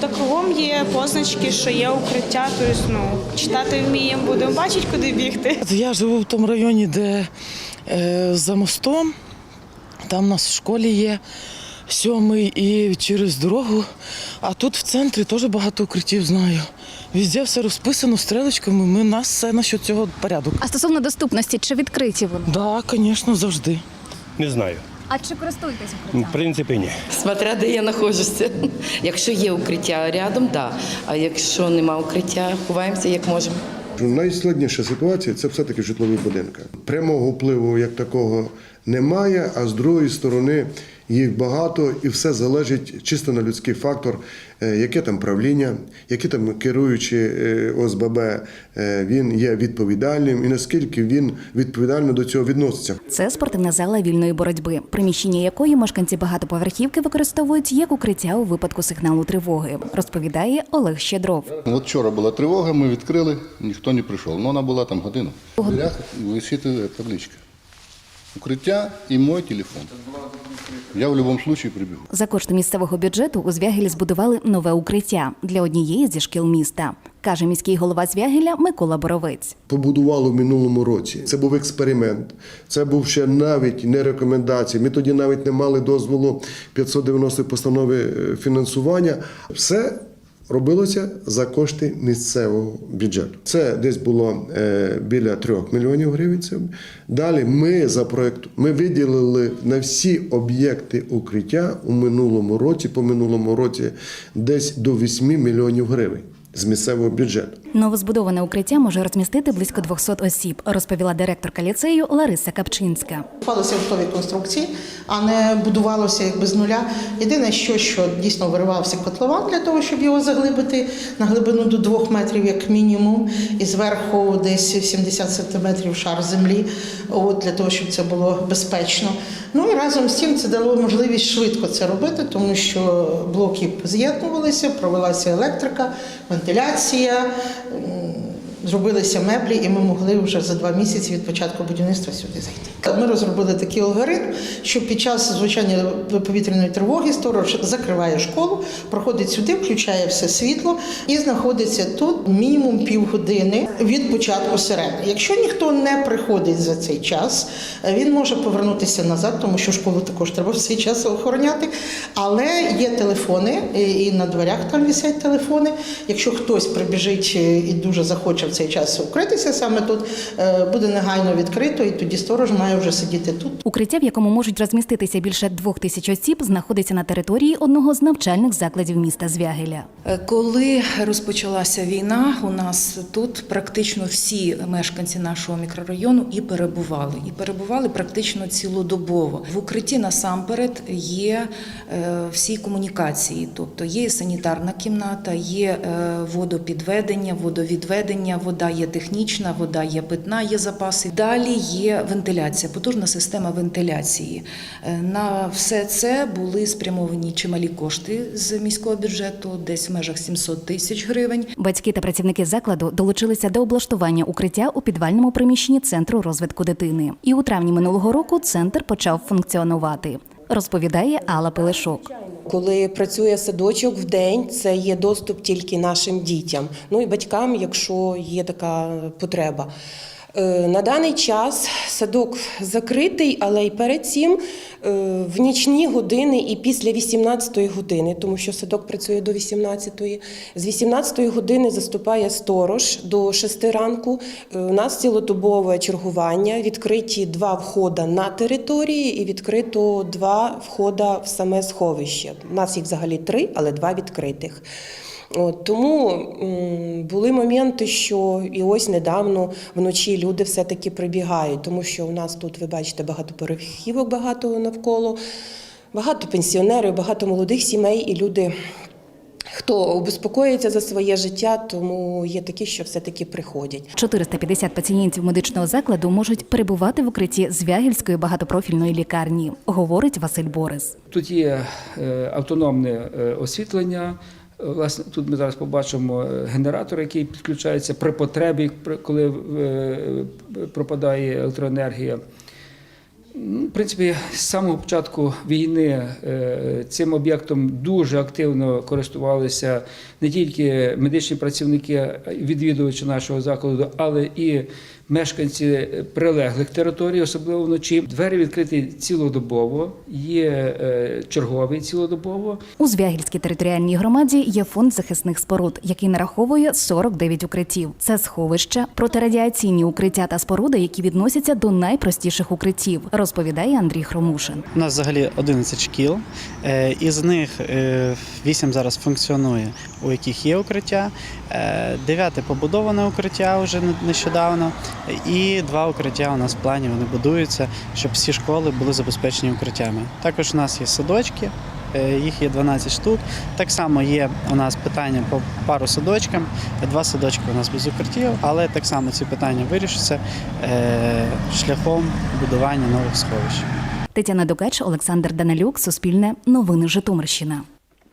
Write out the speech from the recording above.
та кругом є позначки, що є укриття. Тобто, ну, читати вміємо, будемо бачити, куди бігти. Я живу в тому районі, де е, за мостом, там у нас в школі є сьомий і через дорогу. А тут в центрі теж багато укриттів знаю. Везде все розписано стрілочками. Ми у нас все насчет цього порядок. А стосовно доступності, чи відкриті вони? Так, да, звісно, завжди. Не знаю. А чи користуєтесь В укриттям? принципі, ні. Смотря де я знаходжуся. Якщо є укриття рядом, так. Да. А якщо нема укриття, ховаємося як можемо. Найскладніша ситуація це все-таки житлові будинки. Прямого впливу як такого немає, а з другої сторони їх багато і все залежить чисто на людський фактор, е, яке там правління, які там керуючі е, ОСББ, е, він є відповідальним і наскільки він відповідально до цього відноситься. Це спортивна зала вільної боротьби, приміщення якої мешканці багатоповерхівки використовують як укриття у випадку сигналу тривоги, розповідає Олег Щедров. От вчора була тривога, ми відкрили, ніхто не прийшов. Ну, вона була там годину. В дверях висить е, табличка. Укриття і мій телефон. Я в будь-якому випадку прибігу. За кошти місцевого бюджету у Звягелі збудували нове укриття для однієї зі шкіл міста, каже міський голова Звягеля Микола Боровець. побудувало в минулому році. Це був експеримент. Це був ще навіть не рекомендації. Ми тоді навіть не мали дозволу 590 постанови е, фінансування. Все. Робилося за кошти місцевого бюджету. Це десь було е, біля 3 мільйонів гривень. Це. Далі ми за проект ми виділили на всі об'єкти укриття у минулому році, по минулому році, десь до 8 мільйонів гривень з місцевого бюджету. Новозбудоване укриття може розмістити близько 200 осіб, розповіла директорка ліцею Лариса Капчинська. Купалися готові конструкції, а не будувалося якби з нуля. Єдине, що, що дійсно виривався котлован для того, щоб його заглибити на глибину до двох метрів, як мінімум, і зверху десь 70 сантиметрів шар землі, от, для того, щоб це було безпечно. Ну і разом з тим це дало можливість швидко це робити, тому що блоки з'єднувалися, провелася електрика, вентиляція. Зробилися меблі, і ми могли вже за два місяці від початку будівництва сюди зайти. Ми розробили такий алгоритм, що під час звучання повітряної тривоги сторож закриває школу, проходить сюди, включає все світло і знаходиться тут мінімум півгодини від початку сирени. Якщо ніхто не приходить за цей час, він може повернутися назад, тому що школу також треба в цей час охороняти. Але є телефони, і на дверях там висять телефони. Якщо хтось прибіжить і дуже захоче в цей час укритися саме тут, е, буде негайно відкрито, і тоді сторож має вже сидіти тут. Укриття, в якому можуть розміститися більше двох тисяч осіб, знаходиться на території одного з навчальних закладів міста Звягеля. Е, Коли розпочалася війна, у нас тут практично всі мешканці нашого мікрорайону і перебували. І перебували практично цілодобово. В укритті насамперед є е, всі комунікації, тобто є санітарна кімната, є е, водопідведення, водовідведення, вода є технічна, вода є питна, є запаси. Далі є вентиляція, потужна система вентиляції. Е, На все це були спрямовані чималі кошти з міського бюджету, десь в межах 700 тисяч гривень. Батьки та працівники закладу долучилися до облаштування укриття у підвальному приміщенні центру розвитку дитини. І у травні минулого року центр почав функціонувати. Розповідає Алла Пилишок. Коли працює садочок в день, це є доступ тільки нашим дітям, ну і батькам, якщо є така потреба. Е, На даний час садок закритий, але й перед цим е, в нічні години і після 18-ї години, тому що садок працює до 18-ї. З 18-ї години заступає сторож до 6 ранку. Е, У нас цілодобове чергування, відкриті два входа на території і відкрито два входа в саме сховище. У нас їх взагалі три, але два відкритих. От, тому м, були моменти, що і ось недавно вночі люди все-таки прибігають, тому що у нас тут, ви бачите, багато перехівок, багато навколо, багато пенсіонерів, багато молодих сімей, і люди, хто обезпокоїться за своє життя, тому є такі, що все-таки приходять. 450 пацієнтів медичного закладу можуть перебувати в укритті Звягільської багатопрофільної лікарні, говорить Василь Борис. Тут є е, автономне е, освітлення. Власне, тут ми зараз побачимо е, генератор, який підключається при потребі, коли е, пропадає електроенергія. Ну, В принципі, з самого початку війни е, цим об'єктом дуже активно користувалися не тільки медичні працівники, відвідувачі нашого закладу, але і мешканці прилеглих територій, особливо вночі. Двері відкриті цілодобово, є е, черговий цілодобово. У Звягільській територіальній громаді є фонд захисних споруд, який нараховує 49 укриттів. Це сховища, протирадіаційні укриття та споруди, які відносяться до найпростіших укриттів, розповідає Андрій Хромушин. У нас взагалі 11 шкіл, е, із них 8 зараз функціонує, у яких є укриття, 9 побудоване укриття вже не- нещодавно, і два укриття у нас в плані вони будуються, щоб всі школи були забезпечені укриттями. Також у нас є садочки. е, Їх є 12 штук. Так само є у нас питання по пару садочкам. Два садочки у нас без укриттів, але так само ці питання вирішаться е, шляхом будування нових сховищ. Тетяна Дукач, Олександр Данилюк, Суспільне, Новини Житомирщина.